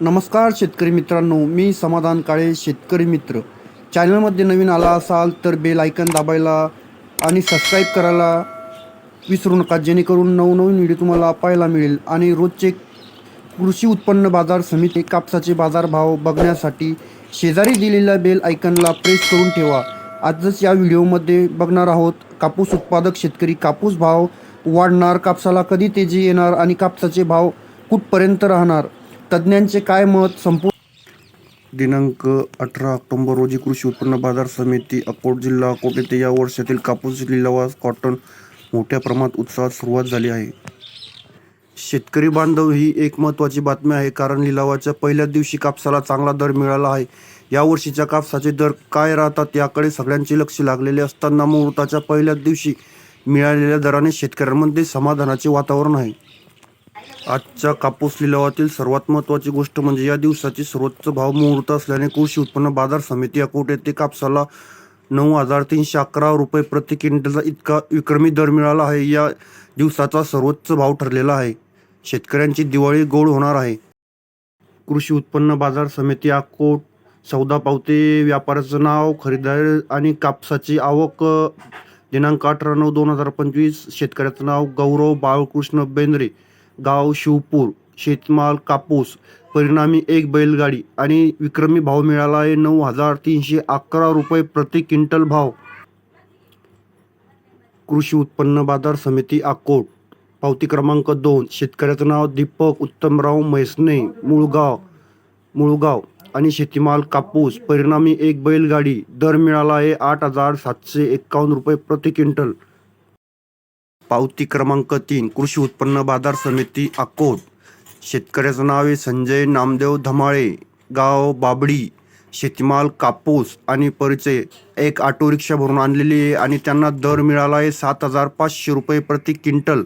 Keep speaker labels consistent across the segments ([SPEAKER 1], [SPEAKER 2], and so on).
[SPEAKER 1] नमस्कार शेतकरी मित्रांनो मी समाधान काळे शेतकरी मित्र. चॅनलमध्ये नवीन आला असाल तर बेल आयकन दाबायला आणि सबस्क्राईब करायला विसरू नका जेणेकरून नवनवीन व्हिडिओ तुम्हाला पाहायला मिळेल. आणि रोजचे कृषी उत्पन्न बाजार समिती कापसाचे बाजारभाव बघण्यासाठी शेजारी दिलेल्या बेल आयकनला प्रेस करून ठेवा. आजच या व्हिडिओमध्ये बघणार आहोत कापूस उत्पादक शेतकरी कापूस भाव वाढणार कापसाला कधी तेजी येणार आणि कापसाचे भाव कुठपर्यंत राहणार? तज्ज्ञांचे काय मत? संपूर्ण दिनांक अठरा ऑक्टोंबर रोजी कृषी उत्पन्न बाजार समिती अकोट जिल्हा अकोट येथे या वर्षातील कापूस लिलावास कॉटन मोठ्या प्रमाणात उत्साहात सुरुवात झाली आहे. शेतकरी बांधव ही एक महत्त्वाची बातमी आहे कारण लिलावाच्या पहिल्याच दिवशी कापसाला चांगला दर मिळाला आहे. या वर्षीच्या कापसाचे दर काय राहतात याकडे सगळ्यांचे लक्ष लागलेले असताना मुहूर्ताच्या पहिल्याच दिवशी मिळालेल्या दराने शेतकऱ्यांमध्ये समाधानाचे वातावरण आहे. आजच्या कापूस लिलावातील सर्वात महत्त्वाची गोष्ट म्हणजे या दिवसाची सर्वोच्च भाव मुहूर्त असल्याने कृषी उत्पन्न बाजार समिती अकोट येथे कापसाला नऊ हजार तीनशे अकरा रुपये प्रति क्विंटलचा इतका विक्रमी दर मिळाला आहे. या दिवसाचा सर्वोच्च भाव ठरलेला आहे. शेतकऱ्यांची दिवाळी गोड होणार आहे. कृषी उत्पन्न बाजार समिती अकोट सौदा पावते व्यापाऱ्याचं नाव खरेदीदार आणि कापसाची आवक. दिनांक अठरा नऊ दोन हजार पंचवीस शेतकऱ्याचं नाव गौरव बाळकृष्ण बेंद्रे. गाव शिवपूर शेतमाल कापूस परिणामी एक बैलगाडी आणि विक्रमी भाव मिळाला आहे नऊ हजार तीनशे अकरा रुपये प्रति क्विंटल भाव. कृषी उत्पन्न बाजार समिती अकोट. पावती क्रमांक दोन. शेतकऱ्याचं नाव दीपक उत्तमराव म्हैसने मुळगाव मुळगाव आणि शेतीमाल कापूस. परिणामी एक बैलगाडी. दर मिळाला आहे आठ हजार सातशे एक्कावन्न रुपये प्रति क्विंटल. पावती क्रमांक तीन कृषी उत्पन्न बाजार समिती अकोट शेतकऱ्याचं नाव आहे संजय नामदेव धमाळे. गाव बाबडी. शेतीमाल कापूस आणि परिचय एक ऑटो रिक्षा भरून आणलेली आहे आणि त्यांना दर मिळाला आहे सात हजार पाचशे रुपये प्रति क्विंटल.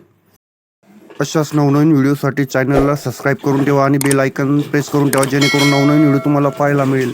[SPEAKER 1] अशाच नवनवीन व्हिडिओसाठी चॅनलला सबस्क्राईब करून ठेवा आणि बेल आयकन प्रेस करून ठेवा जेणेकरून नवनवीन व्हिडिओ तुम्हाला पाहायला मिळेल.